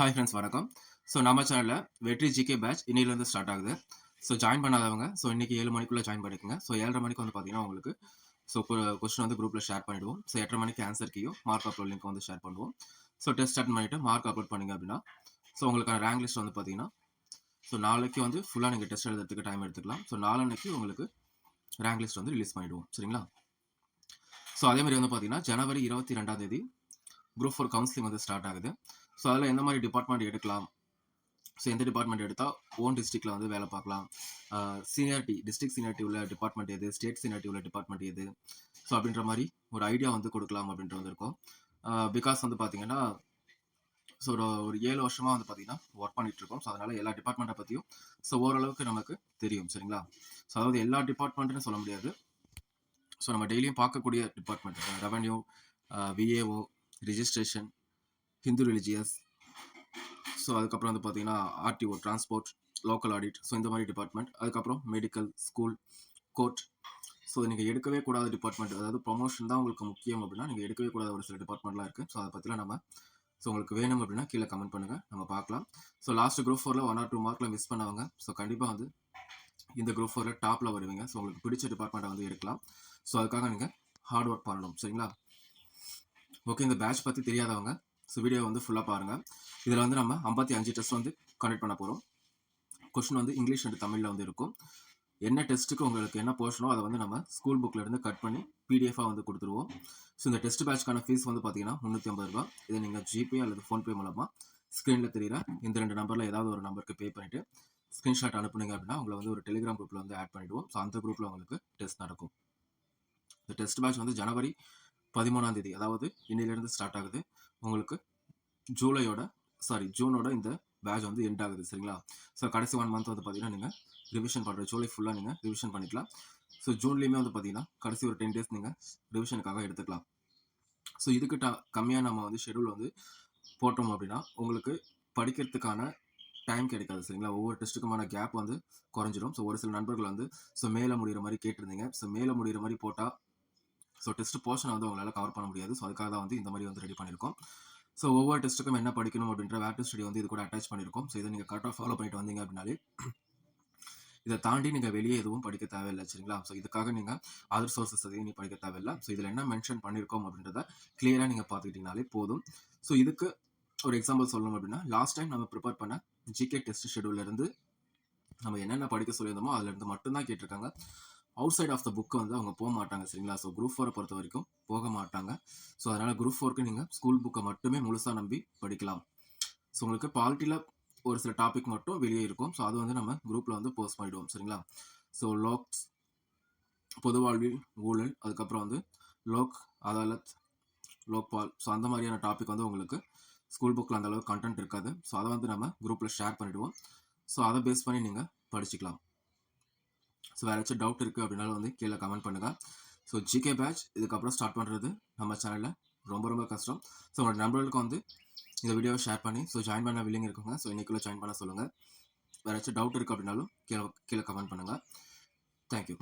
Hi friends வணக்கம். So நம்ம சேனலில் வெற்றி ஜிகே பேட்ச் இன்னிலேருந்து ஸ்டார்ட் ஆகுது. ஸோ ஜாயின் பண்ணாதவங்க ஸோ இன்றைக்கி ஏழு மணிக்குள்ளே ஜாயின் பண்ணிக்கோங்க. ஸோ ஏழரை மணிக்கு வந்து பார்த்தீங்கன்னா உங்களுக்கு ஸோ கொஸ்டின் வந்து குரூப்பில் ஷேர் பண்ணிவிடுவோம் ஸோ எட்டரை மணிக்கு ஆன்சர் கீயும் மார்க் அப்லோட் லிங்க் வந்து ஷேர் பண்ணுவோம். ஸோ டெஸ்ட் அட்டன் பண்ணிவிட்டு மார்க் அப்லோட் பண்ணிங்க அப்படின்னா ஸோ உங்களுக்கான ரேங்க் லிஸ்ட் வந்து பார்த்தீங்கன்னா ஸோ நாளைக்கு வந்து ஃபுல்லாக நீங்கள் டெஸ்ட் எழுதுறதுக்கு டைம் எடுத்துக்கலாம். ஸோ நாளன்னைக்கு உங்களுக்கு ரேங்க் லிஸ்ட் வந்து ரிலீஸ் பண்ணிவிடுவோம் சரிங்களா? ஸோ அதே மாதிரி வந்து பார்த்தீங்கன்னா ஜனவரி இருபத்தி ரெண்டாம் தேதி குரூப் ஃபோர் கவுன்சிலிங் வந்து ஸ்டார்ட் ஆகுது. ஸோ அதில் எந்த மாதிரி டிபார்ட்மெண்ட் எடுக்கலாம்? ஸோ எந்த டிபார்ட்மெண்ட் எடுத்தால் ஓன் டிஸ்ட்ரிக்டில் வந்து வேலை பார்க்கலாம். சீனியாரிட்டி டிஸ்ட்ரிக்ட் சீனியாரிட்டி உள்ள டிபார்ட்மெண்ட் எது? ஸ்டேட் சீனியாரிட்டி உள்ள டிபார்ட்மெண்ட் எது? ஸோ அப்படின்ற மாதிரி ஒரு ஐடியா வந்து கொடுக்கலாம் அப்படின்ற வந்திருக்கோம் பிகாஸ் வந்து பார்த்தீங்கன்னா ஸோ ஒரு ஒரு ஏழு வருஷமாக வந்து பார்த்தீங்கன்னா ஒர்க் பண்ணிட்டு இருக்கோம். ஸோ அதனால் எல்லா டிபார்ட்மெண்ட்டை பற்றியும் ஸோ ஓரளவுக்கு நமக்கு தெரியும் சரிங்களா? ஸோ அதாவது எல்லா டிபார்ட்மெண்ட்டுன்னு சொல்ல முடியாது. ஸோ நம்ம டெய்லியும் பார்க்கக்கூடிய department revenue VAO registration Hindu religious so அதுக்கப்புறம் வந்து பார்த்தீங்கன்னா RTO transport local audit so இந்த மாதிரி டிபார்ட்மெண்ட் அதுக்கப்புறம் மெடிக்கல் ஸ்கூல் கோர்ட் ஸோ நீங்கள் எடுக்கவே கூடாத டிபார்ட்மெண்ட் அதாவது ப்ரொமோஷன் தான் உங்களுக்கு முக்கியம் அப்படின்னா நீங்கள் எடுக்கவே கூடாத ஒரு சில டிபார்ட்மெண்ட்லாம் இருக்குது ஸோ அதை பற்றிலாம் நம்ம ஸோ உங்களுக்கு வேணும் அப்படின்னா கீழே கமெண்ட் பண்ணுங்கள் நம்ம பார்க்கலாம் ஸோ லாஸ்ட் குரூப் ஃபோரில் ஒன் ஆர் டூ மார்க்கில் மிஸ் பண்ணவங்க. ஸோ கண்டிப்பாக வந்து இந்த குரூப் ஃபோரில் டாப்பில் வருவீங்க. ஸோ உங்களுக்கு பிடிச்ச டிபார்ட்மெண்ட்டை வந்து எடுக்கலாம். ஸோ அதுக்காக நீங்கள் ஹார்ட் ஒர்க் பண்ணணும். சரிங்களா? ஓகே இந்த பேட்ச் பற்றி தெரியாதவங்க ஸோ வீடியோ வந்து ஃபுல்லாக பாருங்கள் இதில் வந்து நம்ம ஐம்பத்தி அஞ்சு டெஸ்ட் வந்து கண்டக்ட் பண்ண போகிறோம் கொஷின் வந்து இங்கிலீஷ் அண்ட் தமிழில் வந்து இருக்கும். என்ன டெஸ்ட்டுக்கு உங்களுக்கு என்ன போர்ஷனோ அதை வந்து நம்ம ஸ்கூல் புக்கிலேருந்து கட் பண்ணி பிடிஎஃபாக வந்து கொடுத்துருவோம். ஸோ இந்த டெஸ்ட் பேட்ச்க்கான ஃபீஸ் வந்து பார்த்தீங்கன்னா முந்நூற்றி ஐம்பது ரூபா இதை நீங்கள் ஜிபே அல்லது ஃபோன்பே மூலமாக ஸ்க்ரீனில் தெரியிற இந்த ரெண்டு நம்பரில் ஏதாவது ஒரு நம்பருக்கு பே பண்ணிவிட்டு ஸ்க்ரீன்ஷாட் அனுப்புனீங்க அப்படின்னா உங்களை வந்து ஒரு டெலிகிராம் குரூப்பில் வந்து ஆட் பண்ணிவிடுவோம் ஸோ அந்த குரூப்பில் உங்களுக்கு டெஸ்ட் நடக்கும். இந்த டெஸ்ட் பேட்ச் வந்து ஜனவரி பதிமூணாம் தேதி அதாவது இன்னையிலேருந்து ஸ்டார்ட் ஆகுது. உங்களுக்கு ஜூலையோட சாரி ஜூனோட இந்த பேட்ச் வந்து எண்ட் ஆகுது சரிங்களா? ஸோ கடைசி ஒன் மந்த் வந்து பார்த்தீங்கன்னா நீங்கள் ரிவிஷன் பண்ணுற ஜூலை ஃபுல்லாக நீங்கள் ரிவிஷன் பண்ணிக்கலாம். ஸோ ஜூன்லேயுமே வந்து பார்த்தீங்கன்னா கடைசி ஒரு டென் டேஸ் நீங்கள் ரிவிஷனுக்காக எடுத்துக்கலாம். ஸோ இதுக்கு ட கம்மியாக நம்ம வந்து ஷெடியூல் வந்து போட்டோம் அப்படின்னா உங்களுக்கு படிக்கிறதுக்கான டைம் கிடைக்காது சரிங்களா? ஒவ்வொரு டெஸ்ட்டுக்குமான கேப் வந்து குறைஞ்சிடும் ஸோ ஒரு சில நண்பர்கள் வந்து ஸோ மேலே முடிகிற மாதிரி கேட்டிருந்தீங்க. ஸோ மேலே முடிகிற மாதிரி போட்டால் ஸோ டெஸ்ட் போர்ஷனை வந்து உங்களால் கவர் பண்ண முடியாது. ஸோ அதுக்காக தான் வந்து இந்த மாதிரி வந்து ரெடி பண்ணியிருக்கோம். ஸோ ஒவ்வொரு டெஸ்ட்டுக்கும் என்ன படிக்கணும் அப்படின்ற வேக்டிவ் ஸ்டடி வந்து இது கூட அட்டாச் பண்ணியிருக்கோம். ஸோ இதை நீங்கள் கரெக்டாக ஃபாலோ பண்ணிட்டு வந்தீங்க அப்படின்னாலே இதை தாண்டி நீங்கள் வெளியே எதுவும் படிக்க தேவையில்லை சரிங்களா? ஸோ இதுக்காக நீங்கள் அதர் சோர்சஸ் எதையும் நீ படிக்க தேவையில்லை. ஸோ இதில் என்ன மென்ஷன் பண்ணியிருக்கோம் அப்படின்றத கிளியராக நீங்கள் பார்த்துக்கிட்டீங்கனாலே போதும். ஸோ இதுக்கு ஒரு எக்ஸாம்பிள் சொல்லணும் அப்படின்னா லாஸ்ட் டைம் நம்ம ப்ரிப்பேர் பண்ண ஜிகே டெஸ்ட் ஷெடியூல்லேருந்து நம்ம என்னென்ன படிக்க சொல்லியிருந்தோமோ அதுலேருந்து மட்டும்தான் கேட்டிருக்காங்க. Outside of the book வந்து அவங்க போக மாட்டாங்க சரிங்களா? ஸோ குரூப் ஃபோரை பொறுத்த வரைக்கும் போக மாட்டாங்க. ஸோ அதனால் குரூப் ஃபோருக்கு நீங்கள் ஸ்கூல் புக்கை மட்டுமே முழுசாக நம்பி படிக்கலாம். ஸோ உங்களுக்கு பாலிட்டியில் ஒரு சில டாபிக் மட்டும் வெளியே இருக்கும். ஸோ அது வந்து நம்ம குரூப்பில் வந்து போஸ்ட் பண்ணிவிடுவோம் சரிங்களா? ஸோ லோக்ஸ் பொது வாழ்வில் ஊழல் அதுக்கப்புறம் வந்து லோக் அதாலத் லோக்பால் ஸோ அந்த மாதிரியான டாபிக் வந்து உங்களுக்கு ஸ்கூல் புக்கில் அந்த அளவுக்கு கண்டென்ட் இருக்காது. ஸோ அதை வந்து நம்ம குரூப்பில் ஷேர் பண்ணிவிடுவோம் ஸோ அதை பேஸ் பண்ணி நீங்கள் படிச்சுக்கலாம். ஸோ வேறு ஏதாச்சும் டவுட் இருக்குது அப்படின்னாலும் வந்து கீழே கமெண்ட் பண்ணுங்கள் ஸோ ஜிகே பேட்ச் இதுக்கப்புறம் ஸ்டார்ட் பண்ணுறது நம்ம சேனலில் ரொம்ப ரொம்ப கஷ்டம். ஸோ உங்களோட நண்பர்களுக்கு வந்து இந்த வீடியோவை ஷேர் பண்ணி ஸோ ஜாயின் பண்ண வில்லிங் இருக்குங்க ஸோ இன்றைக்குள்ளே ஜாயின் பண்ண சொல்லுங்கள் வேறு ஏதாச்சும் டவுட் இருக்குது அப்படின்னாலும் கீழே கீழே கமெண்ட் பண்ணுங்கள் தேங்க்யூ